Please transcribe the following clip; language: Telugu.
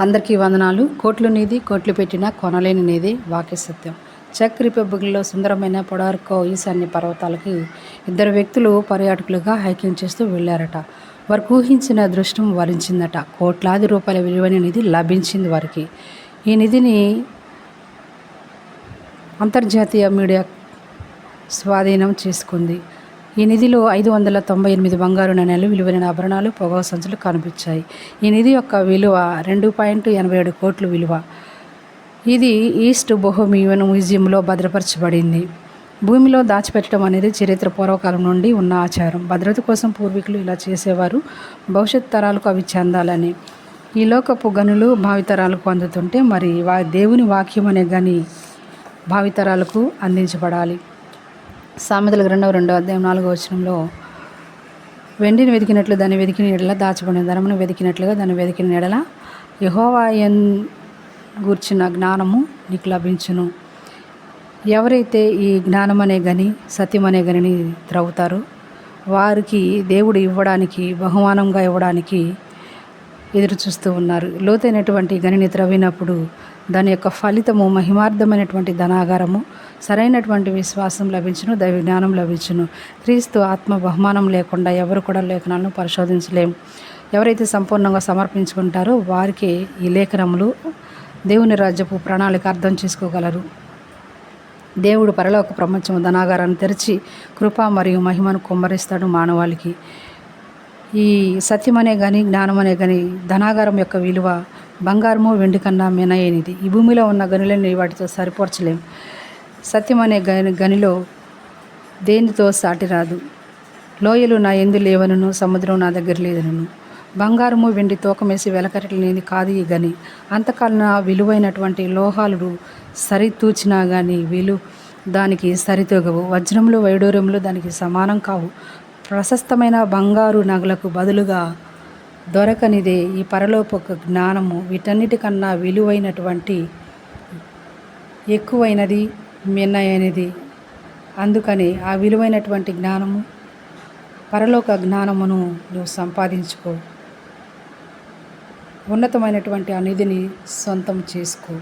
అందరికీ వందనాలు. కోట్లు నీది కోట్లు పెట్టిన కొనలేని నీది వాక్య సత్యం. చెక్ రిపబ్లిక్లో సుందరమైన పొడార్కో ఈశాన్య పర్వతాలకి ఇద్దరు వ్యక్తులు పర్యాటకులుగా హైకింగ్ చేస్తూ వెళ్ళారట. వారు ఊహించిన అదృష్టం వరించిందట. కోట్లాది రూపాయల విలువైన నిధి లభించింది వారికి. ఈ నిధిని అంతర్జాతీయ మీడియా స్వాధీనం చేసుకుంది. ఈ నిధిలో ఐదు వందల తొంభై ఎనిమిది బంగారు నాణ్యాలు విలువైన ఆభరణాలు పొగ సంచులు కనిపించాయి. ఈ నిధి యొక్క విలువ రెండు పాయింట్ ఎనభై ఏడు కోట్లు విలువ. ఇది ఈస్ట్ బొహోమియన్ మ్యూజియంలో భద్రపరచబడింది. భూమిలో దాచిపెట్టడం అనేది చరిత్ర పూర్వకాలం నుండి ఉన్న ఆచారం. భద్రత కోసం పూర్వీకులు ఇలా చేసేవారు. భవిష్యత్ తరాలకు అవి చెందాలని. ఈ లోకపు గనులు భావితరాలకు అందుతుంటే మరి వా దేవుని వాక్యం అనే గని భావితరాలకు అందించబడాలి. సామెతలకు రెండవ రెండో అధ్యాయం నాలుగో వచనంలో వెండిని వెతికినట్లు దాన్ని వెతికిన ఎడల దాచబడిన ధనమును వెతికినట్లుగా దాన్ని వెతికిన ఎడల యహోవాయన్ గూర్చిన జ్ఞానము నీకు లభించును. ఎవరైతే ఈ జ్ఞానం అనే గని సత్యం అనే గనిని త్రవ్వుతారో వారికి దేవుడు ఇవ్వడానికి బహుమానంగా ఇవ్వడానికి ఎదురు చూస్తూ ఉన్నారు. లోతైనటువంటి గనిని త్రవ్వినప్పుడు దాని యొక్క ఫలితము మహిమార్థమైనటువంటి ధనాగారము సరైనటువంటి విశ్వాసం లభించును దైవ జ్ఞానం లభించును. క్రీస్తు ఆత్మ బహుమానం లేకుండా ఎవరు కూడా లేఖనాలను పరిశోధించలేము ఎవరైతే సంపూర్ణంగా సమర్పించుకుంటారో వారికి ఈ లేఖనములు దేవుని రాజ్యపు ప్రణాళిక అర్థం చేసుకోగలరు. దేవుడు పరలోక ప్రపంచం ధనాగారాన్ని తెరిచి కృప మరియు మహిమను కుమ్మరిస్తాడు మానవాళికి. ఈ సత్యమనే కానీ జ్ఞానమనే కానీ ధనాగారం యొక్క విలువ బంగారము వెండి కన్నా మినయనిది ఈ భూమిలో ఉన్న గనులని వాటితో సరిపోర్చలేం. సత్యం అనే గని గనిలో దేనితో సాటి రాదు. లోయలు నా ఎందు లేవనను సముద్రం నా దగ్గర లేదనను. బంగారము వెండి తూకమేసి వెలకట్టలేని కాదు ఈ గని. అంతకాలన విలువైనటువంటి లోహాలు సరితూచినా కానీ విలు దానికి సరితూగవు. వజ్రములు వైడూర్యములు దానికి సమానం కావు. ప్రశస్తమైన బంగారు నగలకు బదులుగా దొరకనిదే ఈ పరలోపక జ్ఞానము. వీటన్నిటికన్నా విలువైనటువంటి ఎక్కువైనది మిన్నైనది అందుకని ఆ విలువైనటువంటి జ్ఞానము పరలోక జ్ఞానమును నువ్వు సంపాదించుకో. ఉన్నతమైనటువంటి ఆ నిధిని సొంతం చేసుకో.